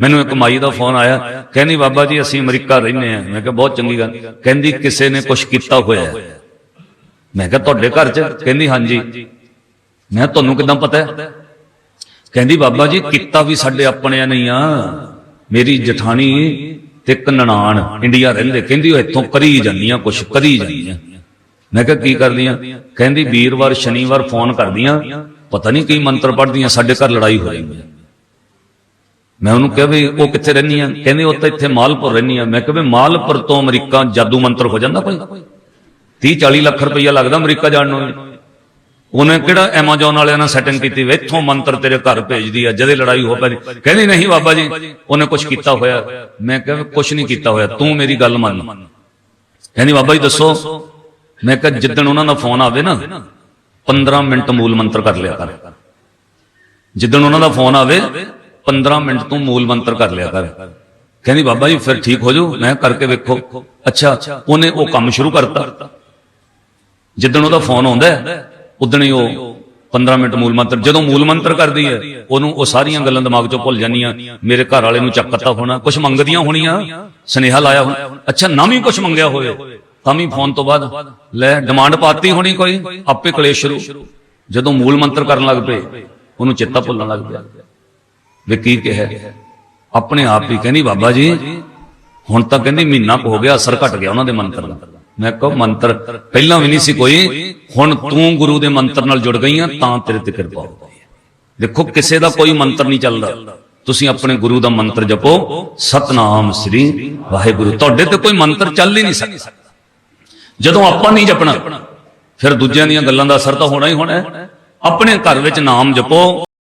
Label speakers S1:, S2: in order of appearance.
S1: ਮੈਨੂੰ ਇੱਕ ਮਾਈ ਦਾ ਫੋਨ ਆਇਆ, ਕਹਿੰਦੀ, ਬਾਬਾ ਜੀ, ਅਸੀਂ ਅਮਰੀਕਾ ਰਹਿੰਦੇ ਆ ਮੈਂ ਕਿਹਾ, ਬਹੁਤ ਚੰਗੀ ਗੱਲ। ਕਹਿੰਦੀ, ਕਿਸੇ ਨੇ ਕੁਝ ਕੀਤਾ ਹੋਇਆ ਮੈਂ ਕਿਹਾ, ਤੁਹਾਡੇ ਘਰ 'ਚ? ਕਹਿੰਦੀ, ਹਾਂਜੀ। ਮੈਂ ਤੁਹਾਨੂੰ ਕਿਦਾਂ ਪਤਾ ਹੈ? ਕਹਿੰਦੀ, ਬਾਬਾ ਜੀ, ਕੀਤਾ ਵੀ ਸਾਡੇ ਆਪਣਿਆਂ ਨਹੀਂ ਆ। ਮੇਰੀ ਜਠਾਣੀ ਤੇ ਇੱਕ ਨਨਾਣ ਇੰਡੀਆ ਰਹਿੰਦੇ। ਕਹਿੰਦੀ, ਉਹ ਇੱਥੋਂ ਕਰੀ ਜਾਂਦੀਆਂ ਕੁਛ, ਕਰੀ ਜਾਂਦੀਆਂ। ਮੈਂ ਕਿਹਾ, ਕੀ ਕਰਦੀਆਂ? ਕਹਿੰਦੀ, ਵੀਰਵਾਰ, ਸ਼ਨੀਵਾਰ ਫੋਨ ਕਰਦੀਆਂ। ਪਤਾ ਨਹੀਂ ਕੀ ਮੰਤਰ ਪੜ੍ਹਦੀਆਂ, ਸਾਡੇ ਘਰ ਲੜਾਈ ਹੋ ਜਾਂਦੀ ਹੈ। ਮੈਂ ਉਹਨੂੰ ਕਿਹਾ ਵੀ ਉਹ ਕਿੱਥੇ ਰਹਿੰਦੀ ਆ? ਕਹਿੰਦੇ ਉਹ ਤਾਂ ਇੱਥੇ ਮਾਲਪੁਰ ਰਹਿੰਦੀ ਆ। ਮੈਂ ਕਿਹਾ ਵੀ ਮਾਲਪੁਰ ਤੋਂ ਅਮਰੀਕਾ ਜਾਦੂ ਮੰਤਰ ਹੋ ਜਾਂਦਾ ਕੋਈ? 30 40 ਲੱਖ ਰੁਪਈਆ ਲੱਗਦਾ ਅਮਰੀਕਾ ਜਾਣ ਨੂੰ। ਉਹਨੇ ਕਿਹੜਾ Amazon ਵਾਲਿਆਂ ਨਾਲ ਸੈਟਿੰਗ ਕੀਤੀ ਵੀ ਇੱਥੋਂ ਮੰਤਰ ਤੇਰੇ ਘਰ ਭੇਜਦੀ ਆ, ਜਦੇ ਲੜਾਈ ਹੋ ਪੈਣੀ। ਕਹਿੰਦੀ ਨਹੀਂ ਬਾਬਾ ਜੀ, ਉਹਨੇ ਕੁਝ ਕੀਤਾ ਹੋਇਆ। ਮੈਂ ਕਿਹਾ ਕੁਝ ਨਹੀਂ ਕੀਤਾ ਹੋਇਆ, ਤੂੰ ਮੇਰੀ ਗੱਲ ਮੰਨ। ਕਹਿੰਦੀ ਬਾਬਾ ਜੀ ਦੱਸੋ, ਮੈਂ ਕਿਹਾ ਜਿੱਦਣ ਉਹਨਾਂ ਦਾ ਫੋਨ ਆਵੇ ਨਾ 15 ਮਿੰਟ ਮੂਲ ਮੰਤਰ ਕਰ ਲਿਆ ਕਰ। ਜਿੱਦਣ ਉਹਨਾਂ ਦਾ ਫੋਨ ਆਵੇ 15 ਮਿੰਟ ਤੋਂ ਮੂਲ ਮੰਤਰ ਕਰ ਲਿਆ ਕਰ। ਕਹਿੰਦੀ, ਬਾਬਾ ਜੀ, ਫਿਰ ਠੀਕ ਹੋ ਜਾਊ ਮੈਂ ਕਰਕੇ ਵੇਖੋ। ਅੱਛਾ, ਉਹਨੇ ਉਹ ਕੰਮ ਸ਼ੁਰੂ ਕਰਤਾ। ਜਿੱਦਣ ਉਹਦਾ ਫੋਨ ਆਉਂਦਾ ਉਦਣ ਹੀ ਉਹ 15 ਮਿੰਟ ਮੂਲ ਮੰਤਰ, ਜਦੋਂ ਮੂਲ ਮੰਤਰ ਕਰਦੀ ਹੈ, ਉਹਨੂੰ ਉਹ ਸਾਰੀਆਂ ਗੱਲਾਂ ਦਿਮਾਗ ਚੋਂ ਭੁੱਲ ਜਾਂਦੀਆਂ, ਮੇਰੇ ਘਰ ਵਾਲੇ ਨੂੰ ਚੱਕਤਾ ਹੋਣਾ ਕੁਝ ਮੰਗਦੀਆਂ ਹੋਣੀਆਂ, ਸੁਨੇਹਾ ਲਾਇਆ ਹੋਣਾ। ਅੱਛਾ, ਨਾ ਵੀ ਕੁਝ ਮੰਗਿਆ ਹੋਵੇ, ਤਾਂ ਵੀ ਫੋਨ ਤੋਂ ਬਾਅਦ, ਲੈ ਡਿਮਾਂਡ ਪਾਤੀ ਹੋਣੀ ਕੋਈ, ਆਪੇ ਕਲੇਸ਼ ਸ਼ੁਰੂ। ਜਦੋਂ ਮੂਲ ਮੰਤਰ ਕਰਨ ਲੱਗ ਪਏ, ਉਹਨੂੰ ਚੇਤਾ ਭੁੱਲਣ ਲੱਗ ਪਿਆ। ਵੀ ਕੀ ਕਿਹਾ? ਆਪਣੇ ਆਪ ਹੀ ਕਹਿੰਦੀ, ਬਾਬਾ ਜੀ, ਹੁਣ ਤਾਂ ਕਹਿੰਦੀ ਮਹੀਨਾ ਕੁ ਹੋ ਗਿਆ, ਅਸਰ ਘਟ ਗਿਆ ਉਹਨਾਂ ਦੇ ਮੰਤਰ ਦਾ। ਮੈਂ ਕਹੋ ਮੰਤਰ ਪਹਿਲਾਂ ਵੀ ਨਹੀਂ ਸੀ ਕੋਈ, ਹੁਣ ਤੂੰ ਗੁਰੂ ਦੇ ਮੰਤਰ ਨਾਲ ਜੁੜ ਗਈ ਆ ਤਾਂ ਤੇਰੇ ਤੇ ਕਿਰਪਾ ਹੋ ਦੇਖੋ, ਕਿਸੇ ਦਾ ਕੋਈ ਮੰਤਰ ਨਹੀਂ ਚੱਲਦਾ। ਤੁਸੀਂ ਆਪਣੇ ਗੁਰੂ ਦਾ ਮੰਤਰ ਜਪੋ, ਸਤਨਾਮ ਸ੍ਰੀ ਵਾਹਿਗੁਰੂ। ਤੁਹਾਡੇ ਤੇ ਕੋਈ ਮੰਤਰ ਚੱਲ ਹੀ ਨਹੀਂ ਸਕਦਾ। ਜਦੋਂ ਆਪਾਂ ਨਹੀਂ ਜਪਣਾ, ਫਿਰ ਦੂਜਿਆਂ ਦੀਆਂ ਗੱਲਾਂ ਦਾ ਅਸਰ ਤਾਂ ਹੋਣਾ ਹੀ ਹੋਣਾ ਆਪਣੇ ਘਰ ਵਿੱਚ ਨਾਮ ਜਪੋ